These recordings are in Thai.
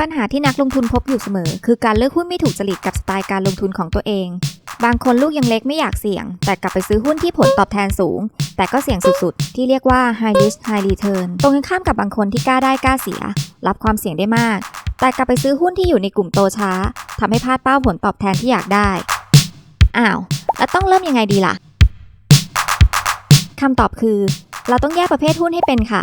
ปัญหาที่นักลงทุนพบอยู่เสมอ คือการเลือกหุ้นไม่ถูกจริตกับสไตล์การลงทุนของตัวเอง บางคนลูกยังเล็กไม่อยากเสี่ยง แต่กลับไปซื้อหุ้นที่ผลตอบแทนสูง แต่ก็เสี่ยงสุดๆ ที่เรียกว่า high risk high return ตรงกันข้ามกับบางคนที่กล้าได้กล้าเสีย รับความเสี่ยงได้มาก แต่กลับไปซื้อหุ้นที่อยู่ในกลุ่มโตช้าทำให้พลาดเป้าผลตอบแทนที่อยากได้อ้าวแล้วต้องเริ่มยังไงดีล่ะคำตอบคือ เราต้องแยกประเภทหุ้นให้เป็นค่ะ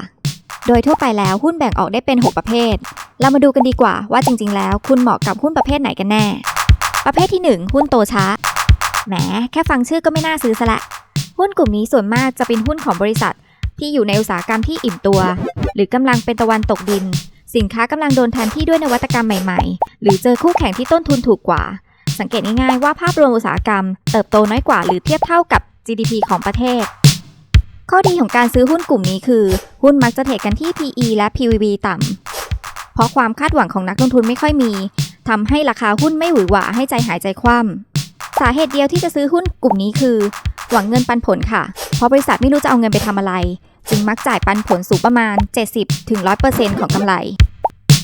โดยทั่วไปแล้วหุ้นแบ่งออกได้เป็น 6 ประเภท เรามาดูกันดีกว่าว่าจริง ๆ แล้วคุณเหมาะกับหุ้นประเภทไหนกันแน่ ประเภทที่ 1 หุ้นโตช้า แหม แค่ฟังชื่อก็ไม่น่าซื้อซะละ หุ้นกลุ่มนี้ส่วนมากจะเป็นหุ้นของบริษัท ที่อยู่ในอุตสาหกรรมที่อิ่มตัว หรือกำลังเป็นตะวันตกดิน สินค้ากำลังโดนแทนที่ด้วยนวัตกรรมใหม่ ๆ หรือเจอคู่แข่งที่ต้นทุนถูกกว่า สังเกตง่ายๆว่าภาพรวมอุตสาหกรรม เติบโตน้อยกว่าหรือเทียบเท่ากับ GDP ของประเทศข้อดีของการซื้อหุ้นกลุ่มนี้คือ หุ้นมักจะเทรดกันที่ PE และ PVB ต่ำ เพราะความคาดหวังของนักลงทุนไม่ค่อยมีทำให้ราคาหุ้นไม่หวือหวาให้ใจหายใจคว่ำสาเหตุเดียวที่จะซื้อหุ้นกลุ่มนี้คือ หวังเงินปันผลค่ะ เพราะบริษัทไม่รู้จะเอาเงินไปทำอะไร จึงมักจ่ายปันผลสูงประมาณ 70-100%ของกำไร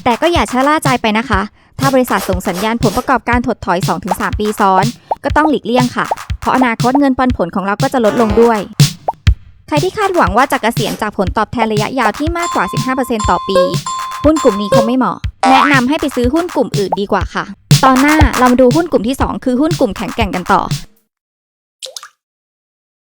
แต่ก็อย่าชะล่าใจไปนะคะ ถ้าบริษัทส่งสัญญาณผลประกอบการถดถอย 2-3 ปีซ้อน ก็ต้องหลีกเลี่ยงค่ะ เพราะอนาคตเงินปันผลของเราก็จะลดลงด้วยใครที่คาดหวังว่าจะเกษียณจากผลตอบแทนระยะยาวที่มากกว่า 15%ต่อปี หุ้นกลุ่มนี้คงไม่เหมาะ แนะนำให้ไปซื้อหุ้นกลุ่มอื่นดีกว่าค่ะ ตอนหน้าเรามาดูหุ้นกลุ่มที่ 2 คือหุ้นกลุ่มแข็งแกร่งกันต่อ